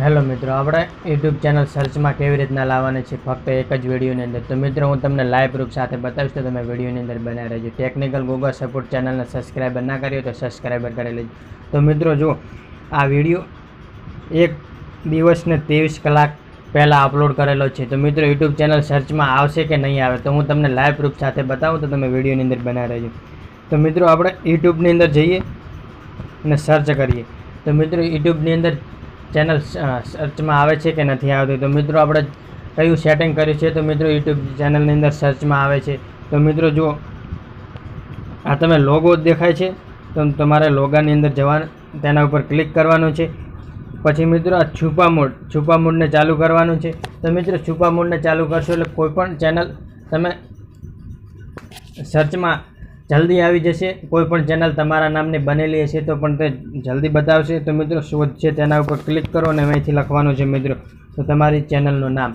Hello મિત્રો, આપણે YouTube channel સર્ચમાં કેવી રીતના લાવવાની છે ફક્ત એક જ વિડીયોની અંદર. તો મિત્રો, હું તમને લાઈવ પ્રૂફ સાથે બતાવીશ તો તમે વિડીયોની અંદર બનાવી રહેજો. ટેકનિકલ ગૂગલ સપોર્ટ ચેનલને સબસ્ક્રાઈબર ના કરી તો સબસ્ક્રાઈબર કરી લેજો. તો મિત્રો જો આ વીડિયો એક દિવસને ત્રેવીસ કલાક પહેલાં અપલોડ કરેલો છે. તો મિત્રો યુટ્યુબ ચેનલ સર્ચમાં આવશે કે નહીં આવે તો હું તમને લાઈવ પ્રૂફ સાથે બતાવું તો તમે વિડીયોની અંદર બનાવી રહેજો. તો મિત્રો, આપણે યુટ્યુબની અંદર જઈએ અને સર્ચ કરીએ. તો મિત્રો યુટ્યુબની અંદર ચેનલ સર્ચમાં આવે છે કે નથી આવતી? તો મિત્રો, આપણે કયું સેટિંગ કર્યું છે? તો મિત્રો, યુટ્યુબ ચેનલની અંદર સર્ચમાં આવે છે. તો મિત્રો, જુઓ. આ તમે લોગો દેખાય છે. તો તમારે લોગાની અંદર જવાનું, તેના ઉપર ક્લિક કરવાનું છે. પછી મિત્રો, આ છુપા મોડ, છુપા મોડને ચાલુ કરવાનું છે. તો મિત્રો, છુપા મોડને ચાલુ કરશો એટલે કોઈપણ ચેનલ તમે સર્ચમાં જલ્દી આવી જશે. કોઈ પણ ચેનલ તમારા નામની બનેલી હશે તો પણ તે જલ્દી બતાવશે. તો મિત્રો શોધ છે તેના ઉપર ક્લિક કરો અને અહીંથી લખવાનું છે મિત્રો. તો તમારી ચેનલનું નામ.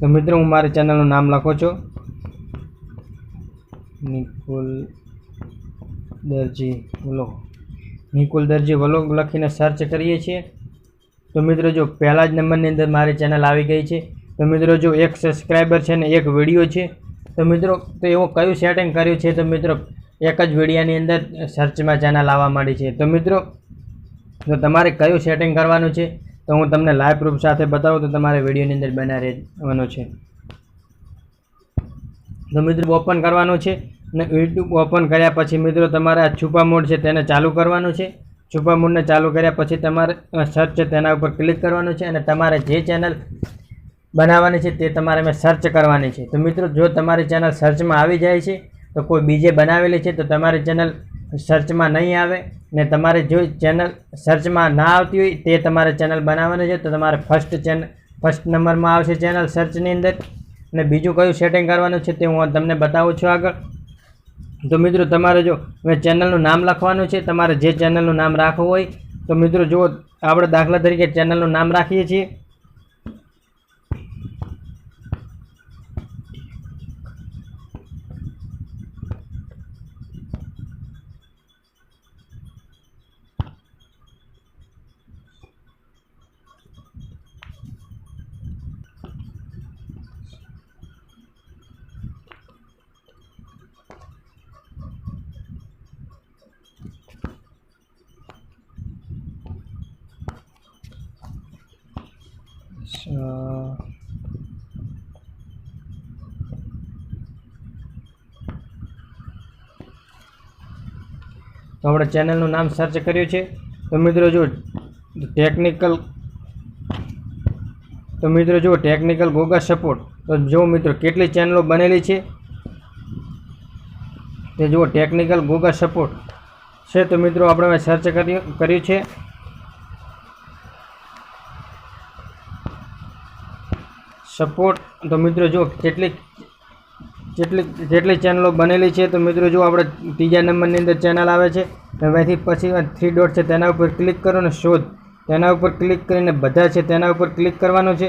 તો મિત્રો, હું મારી ચેનલનું નામ લખું છું. નિકુલ દરજી વ્લોગ. નિકુલ દરજી વ્લોગ લખીને સર્ચ કરીએ છીએ. તો મિત્રો, જો પહેલા જ નંબરની અંદર મારી ચેનલ આવી ગઈ છે. તો મિત્રો, જો એક સબસ્ક્રાઈબર છે ને એક વીડિયો છે તો મિત્રો, તો એવું કયું સેટિંગ કર્યું છે? તો મિત્રો, એક જ વિડીયાની અંદર સર્ચમાં ચેનલ આવવા માંડી છે. તો મિત્રો તો તમારે કયું સેટિંગ કરવાનું છે, તો હું તમને લાઈવ પ્રૂફ સાથે બતાવું, તો તમારે વિડીયોની અંદર બનાવી રહેવાનું છે. તો મિત્રો ઓપન કરવાનું છે અને યુટ્યુબ ઓપન કર્યા પછી મિત્રો, તમારે આ છુપા મોડ છે તેને ચાલુ કરવાનું છે. છુપા મોડને ચાલુ કર્યા પછી તમારે સર્ચ છે તેના ઉપર ક્લિક કરવાનું છે અને તમારે જે ચેનલ બનાવવાની છે તે તમારે મેં સર્ચ કરવાની છે. તો મિત્રો, જો તમારી ચેનલ સર્ચમાં આવી જાય છે, તો કોઈ બીજે બનાવેલી છે, તો તમારી ચેનલ સર્ચમાં નહીં આવે ને તમારે જો ચેનલ સર્ચમાં ના આવતી હોય, તે તમારે ચેનલ બનાવવાની છે. તો તમારે ફર્સ્ટ ચેનલ ફર્સ્ટ નંબરમાં આવશે ચેનલ સર્ચની અંદર. અને બીજું કયું સેટિંગ કરવાનું છે તે હું તમને બતાવું છું આગળ. તો મિત્રો, તમારે જો મેં ચેનલનું નામ લખવાનું છે, તમારે જે ચેનલનું નામ રાખવું હોય, તો મિત્રો, જુઓ, આપણે દાખલા તરીકે ચેનલનું નામ રાખીએ છીએ. તો આપણે ચેનલનું નામ સર્ચ કર્યું છે. તો મિત્રો જો ટેકનિકલ તો મિત્રો જુઓ ટેકનિકલ ગોગા સપોર્ટ તો જો મિત્રો કેટલી ચેનલો બનેલી છે? તે જુઓ ટેકનિકલ ગોગા સપોર્ટ છે, તો મિત્રો આપણે સર્ચ કર્યું કર્યું છે. સપોર્ટ તો મિત્રો જો કેટલીક જેટલી જેટલી ચેનલો બનેલી છે, તો મિત્રો જો આપણે ત્રીજા નંબરની અંદર ચેનલ આવે છે ત્યાંથી પછી થ્રી ડોટ છે, તેના ઉપર ક્લિક કરો ને શોધ. તેના ઉપર ક્લિક કરીને બધા છે, તેના ઉપર ક્લિક કરવાનું છે.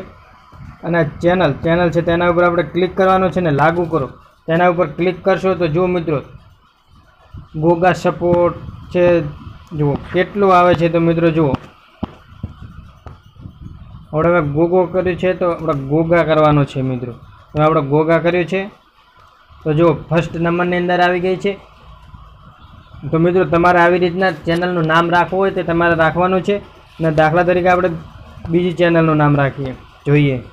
અને ચેનલ ચેનલ છે, તેના ઉપર આપણે ક્લિક કરવાનું છે ને લાગુ કરો. તેના ઉપર ક્લિક કરશો તો જો મિત્રો, ગોગા સપોર્ટ છે, જુઓ, કેટલું આવે છે તો મિત્રો જુઓ. આપણે હવે ગોગો કર્યું છે તો આપણે ગોગા કરવાનો છે મિત્રો. હવે આપણે ગોગા કર્યું છે. તો જો ફર્સ્ટ નંબરની અંદર આવી ગઈ છે. તો મિત્રો, તમારે આવી રીતના ચેનલનું નામ રાખવું હોય તે તમારે રાખવાનું છે. અને દાખલા તરીકે આપણે બીજી ચેનલનું નામ રાખીએ. જોઈએ.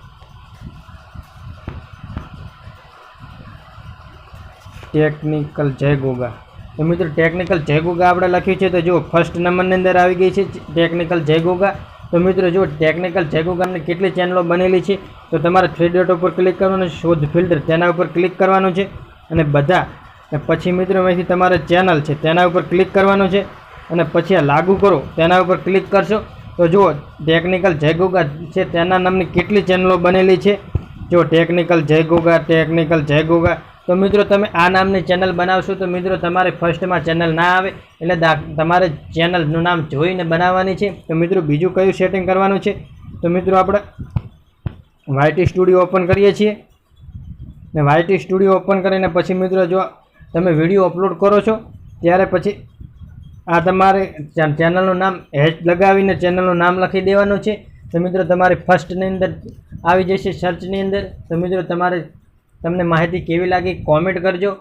ટેકનિકલ જય ગોગા. તો મિત્રો ટેકનિકલ જય ગોગા આપણે લખ્યું છે. તો જો ફર્સ્ટ નંબરની અંદર આવી ગઈ છે. ટેકનિકલ જય ગોગા. તો મિત્રો જો ટેકનિકલ જય ગોગાની કેટલી ચેનલો બનેલી છે. તો તમારે થ્રી ડોટ ઉપર ક્લિક કરવાનું શોધ ફિલ્ટર તેના ઉપર ક્લિક કરવાનું છે. અને બધા પછી મિત્રો અહીંથી તમારે ચેનલ છે તેના ઉપર ક્લિક કરવાનું છે. અને પછી આ લાગુ કરો, તેના ઉપર ક્લિક કરશો. તો જુઓ ટેકનિકલ જય ગોગા છે તેના નામની કેટલી ચેનલો બનેલી છે. જો ટેકનિકલ જય ગોગા ટેકનિકલ જય ગોગા તો મિત્રો તમે આ નામની ચેનલ બનાવશો તો મિત્રો તમારે ફર્સ્ટમાં ચેનલ ના આવે એટલે તમારે ચેનલનું નામ જોઈને બનાવવાની છે. તો મિત્રો બીજું કયું સેટિંગ કરવાનું છે? તો મિત્રો આપણે વાયટી સ્ટુડિયો ઓપન કરીએ છીએ. ને વાયટી સ્ટુડિયો ઓપન કરીને પછી મિત્રો જો તમે વીડિયો અપલોડ કરો છો, ત્યારે પછી આ તમારે ચેનલનું નામ હેચ લગાવીને ચેનલનું નામ લખી દેવાનું છે. તો મિત્રો તમારે ફર્સ્ટની અંદર આવી જશે સર્ચની અંદર. તો મિત્રો તમારે તમને માહિતી કેવી લાગી કોમેન્ટ કરજો.